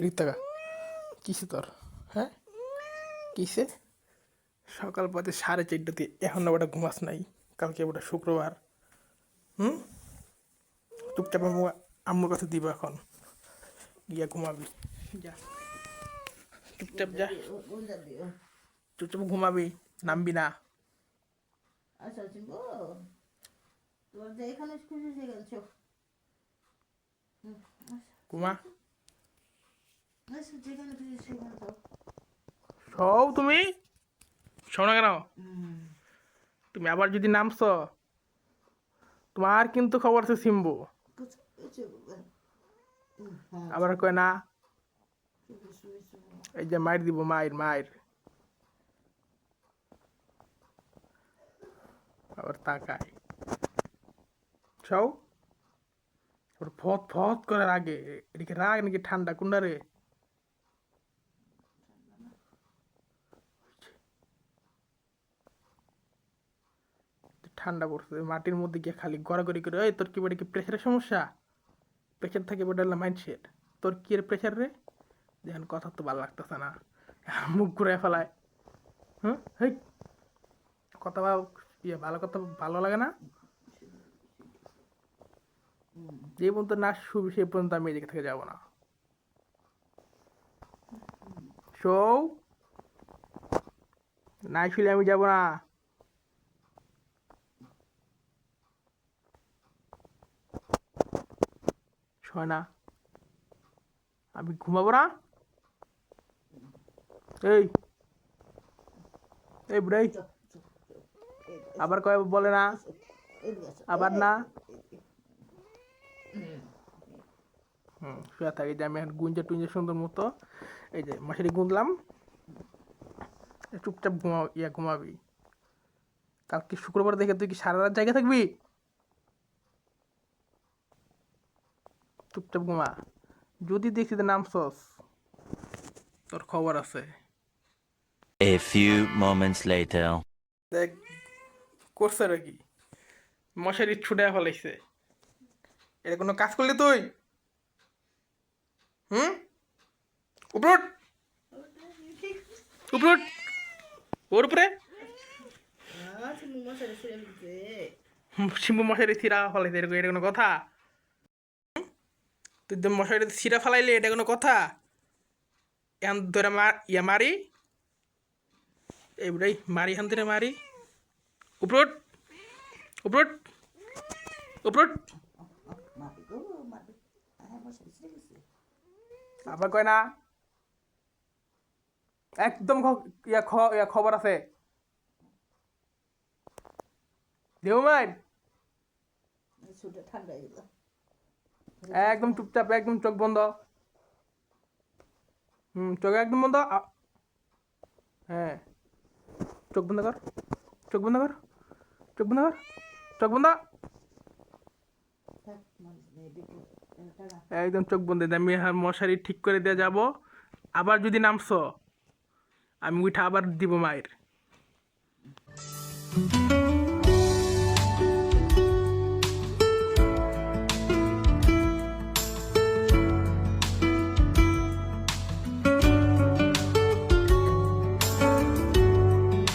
এদিক কিসে তোর? হ্যাঁ? কিসে? সকাল পথে সাড়ে চারটাতে এখন না ওটা ঘুমাস নাই কালকে ওটা শুক্রবার। হুম? চুপচাপ আমু আম্মুর কাছে দিব এখন। গিয়া ঘুমাবি যা। চুপচাপ যা। চুপচাপ ঘুমাবি নামবি না। আচ্ছা চিম্বু তোমার যে এখানে খুশি হয়ে গেছো ঘুমা আচ্ছা যেখানে খুশি সেখানে যাও সব তুমি? শোনো কেন? তুমি আবার যদি নামছ, তোমার কিন্তু খবর আছে সিম্বু। আবার কয় না? এই যে মায়ের দিব মায়ের মায়ের আবার তাকায়। সব ফত ফত করার আগে, এদিকে রাগ নাকি ঠান্ডা কোনটা রে? ঠান্ডা পড়ছে, মাটির মধ্যে গিয়ে খালি গড়াগড়ি করে ওই তোর কি বাড়ি কি প্রেশারের সমস্যা? প্রেশার থাকে বেটাল মাইন্ডসেট তোর কি এর প্রেশার রে? দেখেন, কথা তো ভালো লাগতেছে না। মুখ ঘুরে ফেলায়। হেই, কথা ভালো ইয়ে ভালো কথা ভালো লাগে না? যে পর্যন্ত না শুবি সেই পর্যন্ত আমি এদিকে থেকে যাব না। সৌ না শুলে আমি যাব না। শোয় না। আমি ঘুমাবো না? এই এই বুড়াই। আবার কয় বলে না? আবার না? হুম, শুয়ে থাকি যে আমি এখন গুঞ্জে টুঞ্জে সুন্দর মতো। এই যে মশারি গুঁজলাম চুপচাপ ঘুমা ইয়া ঘুমাবি। কালকে শুক্রবার দেখে তুই কি সারা রাত জায়গা থাকবি? চুপচাপ ঘুমা। যদি দেখছি যে নামছস তোর খবর আছে। A few moments later. দেখ করছে আর কি? মশারি ছুটে ফেলাইছে। এটা কোনো কাজ করলি তুই? হুম? উপরট! উপরট! ওর উপরে? শিম্বু মশারি ছিঁড়া ফেলাইছে এরকম এটা কোনো কথা? তুই তো ছিঁড়া ফেলাইলি, এটা কোনো কথা? এখন ধরে ইয়া মারি। এইবারে মারি এখান থেকে মারি। উপরট উপরট উপরট। আবার কয় না? একদম খবর আছে। দেও মাইন ঠান্ডা একদম চুপচাপ, একদম চোখ বন্ধ। হুম, চোখ একদম বন্ধ। হ্যাঁ। চোখ বন্ধ কর, চোখ বন্ধ কর, চোখ বন্ধ কর, চোখ বন্ধ। একদম চোখ বন্ধ। আমি মশারি ঠিক করে দিয়ে যাব। আবার যদি নামছো, আমি উঠে আবার দিব মায়ের।